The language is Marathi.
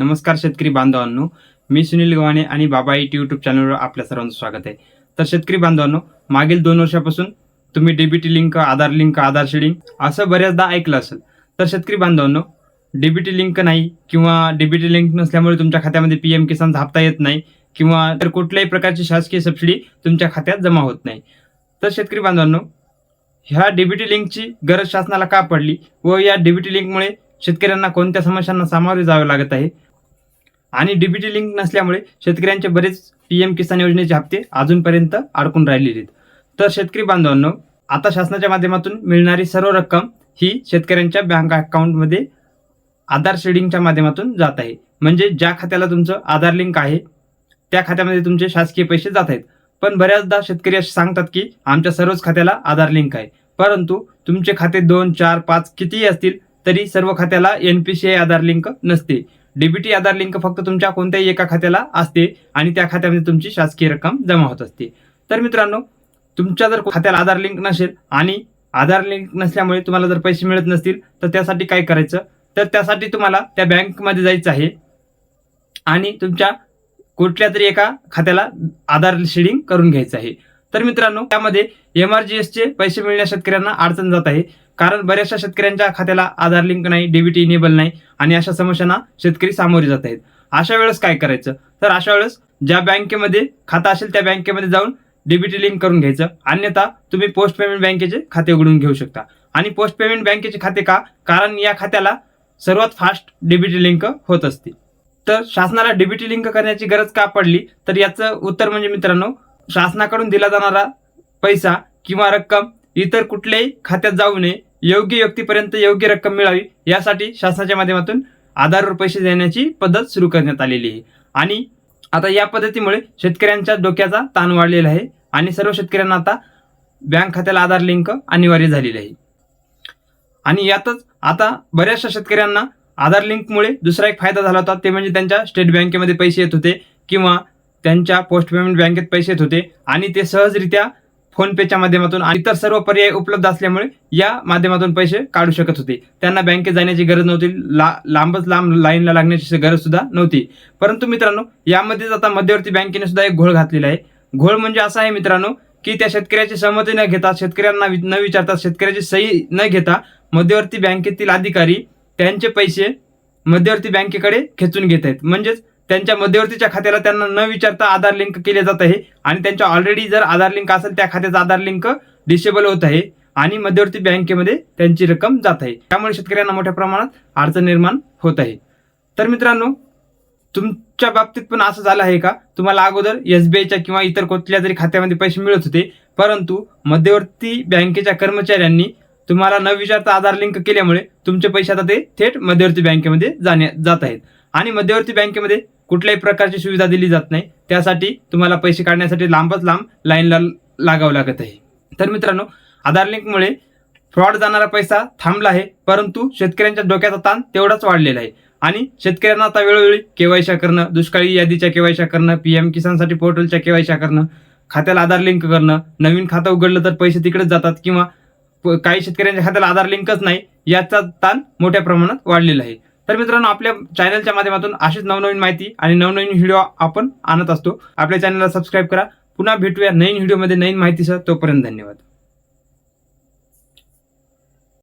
नमस्कार शेतकरी बांधवांनो. मी सुनील गव्हाणे आणि बाबा इट यूट्यूब चॅनलवर आपल्या सर्वांचं स्वागत आहे. तर शेतकरी बांधवांनो मागील दोन वर्षापासून तुम्ही DBT link Aadhaar link Aadhaar seeding असं बऱ्याचदा ऐकलं असेल. तर शेतकरी बांधवांनो डीबीटी लिंक नाही किंवा डीबीटी लिंक नसल्यामुळे तुमच्या खात्यामध्ये पी एम किसान झापता येत नाही किंवा तर कुठल्याही प्रकारची शासकीय सबसिडी तुमच्या खात्यात जमा होत नाही. तर शेतकरी बांधवांनो ह्या डीबीटी लिंकची गरज शासनाला का पडली व या डीबीटी लिंकमुळे शेतकऱ्यांना कोणत्या समस्यांना सामोरे जावे लागत आहे? आणि डीबीटी लिंक नसल्यामुळे शेतकऱ्यांचे बरेच पी एम किसान योजनेचे हप्ते अजूनपर्यंत अडकून राहिलेले आहेत तर शेतकरी बांधवांनो आता शासनाच्या माध्यमातून मिळणारी सर्व रक्कम ही शेतकऱ्यांच्या बँक अकाउंटमध्ये आधार शेडिंगच्या माध्यमातून जात आहे. म्हणजे ज्या खात्याला तुमचं आधार लिंक आहे त्या खात्यामध्ये तुमचे शासकीय पैसे जात आहेत. पण बऱ्याचदा शेतकरी असे सांगतात की आमच्या सर्वच खात्याला आधार लिंक आहे. परंतु तुमचे खाते दोन चार पाच कितीही असतील तरी सर्व खात्याला N P C I Aadhaar link नसते. डीबीटी आधार लिंक फक्त तुमच्या कोणत्याही एका खात्याला असते आणि त्या खात्यामध्ये तुमची शासकीय रक्कम जमा होत असते. तर मित्रांनो तुमच्या जर खात्याला आधार लिंक नसेल आणि आधार लिंक नसल्यामुळे तुम्हाला जर पैसे मिळत नसतील तर त्यासाठी काय करायचं? तर त्यासाठी तुम्हाला त्या बँकमध्ये जायचं आहे आणि तुमच्या कुठल्या तरी एका खात्याला आधार शेडिंग करून घ्यायचं आहे. तर मित्रांनो त्यामध्ये एम आर जी एसचे पैसे मिळण्यास शेतकऱ्यांना अडचण जात आहे. कारण बऱ्याचशा शेतकऱ्यांच्या खात्याला आधार लिंक नाही डीबीटी इनेबल नाही आणि अशा समस्यांना शेतकरी सामोरे जात आहेत. अशा वेळेस काय करायचं? तर अशा वेळेस ज्या बँकेमध्ये खातं असेल त्या बँकेमध्ये जाऊन डीबीटी लिंक करून घ्यायचं. अन्यथा तुम्ही पोस्ट पेमेंट बँकेचे खाते उघडून घेऊ शकता. आणि पोस्ट पेमेंट बँकेचे खाते का? कारण या खात्याला सर्वात फास्ट डीबीटी लिंक होत असते तर शासनाला डीबीटी लिंक करण्याची गरज का पडली? तर याचं उत्तर म्हणजे मित्रांनो शासनाकडून दिला जाणारा पैसा किंवा रक्कम इतर कुठल्याही खात्यात जाऊ नये. योग्य व्यक्तीपर्यंत योग्य रक्कम मिळावी यासाठी शासनाच्या माध्यमातून आधारवर पैसे देण्याची पद्धत सुरू करण्यात आलेली आहे. आणि आता या पद्धतीमुळे शेतकऱ्यांच्या डोक्याचा ताण वाढलेला आहे आणि सर्व शेतकऱ्यांना आता बँक खात्याला आधार लिंक अनिवार्य झालेलं आहे. आणि यातच आता बऱ्याचशा शेतकऱ्यांना आधार लिंकमुळे दुसरा एक फायदा झाला होता ते म्हणजे त्यांच्या स्टेट बँकेमध्ये पैसे येत होते किंवा त्यांच्या पोस्ट पेमेंट बँकेत पैसे येत होते आणि ते सहजरित्या फोनपेच्या माध्यमातून आणि इतर सर्व पर्याय उपलब्ध असल्यामुळे या माध्यमातून पैसे काढू शकत होते. त्यांना बँकेत जाण्याची गरज नव्हती ला लांबच लांब लाईनला लागण्याची गरज सुद्धा नव्हती. परंतु मित्रांनो यामध्येच आता मध्यवर्ती बँकेने सुद्धा एक घोळ घातलेला आहे. घोळ म्हणजे असा आहे मित्रांनो की त्या शेतकऱ्याची सहमती न घेता शेतकऱ्यांना वि- न विचारता शेतकऱ्याची सही न घेता मध्यवर्ती बँकेतील अधिकारी त्यांचे पैसे मध्यवर्ती बँकेकडे खेचून घेत आहेत. म्हणजेच त्यांच्या मध्यवर्तीच्या खात्याला त्यांना न विचारता आधार लिंक केले जात आहे. आणि त्यांच्या ऑलरेडी जर आधार लिंक असेल त्या खात्याचा आधार लिंक डिसेबल होत आहे. आणि मध्यवर्ती बँकेमध्ये त्यांची रक्कम जात आहे. त्यामुळे शेतकऱ्यांना मोठ्या प्रमाणात अडचण निर्माण होत आहे. तर मित्रांनो तुमच्या बाबतीत पण असं झालं आहे का? तुम्हाला अगोदर एसबीआयच्या किंवा इतर कुठल्या तरी खात्यामध्ये पैसे मिळत होते परंतु मध्यवर्ती बँकेच्या कर्मचाऱ्यांनी तुम्हाला न विचारता आधार लिंक केल्यामुळे तुमचे पैसे आता ते थेट मध्यवर्ती बँकेमध्ये जाण्या जात आहेत. आणि मध्यवर्ती बँकेमध्ये कुठल्याही प्रकारची सुविधा दिली जात नाही. त्यासाठी तुम्हाला पैसे काढण्यासाठी लांबच लांब लाईनला लागावं लागत आहे. तर मित्रांनो आधार लिंकमुळे फ्रॉड जाणारा पैसा थांबला आहे परंतु शेतकऱ्यांच्या डोक्याचा ताण तेवढाच वाढलेला आहे. आणि शेतकऱ्यांना आता वेळोवेळी केवायशा करणं दुष्काळी यादीच्या केवायशा करणं पी एम किसानसाठी पोर्टलच्या केवायशा करणं खात्याला आधार लिंक करणं नवीन खातं उघडलं तर पैसे तिकडेच जातात किंवा प- काही शेतकऱ्यांच्या खात्याला आधार लिंकच नाही याचा ताण मोठ्या प्रमाणात वाढलेला आहे. तर मित्रांनो आपल्या चॅनलच्या माध्यमातून अशीच नवनवीन माहिती आणि नवनवीन व्हिडिओ आपण आणत असतो. आपल्या चॅनलला सबस्क्राईब करा. पुन्हा भेटूया नवीन व्हिडिओमध्ये नवीन माहितीसह. तोपर्यंत धन्यवाद.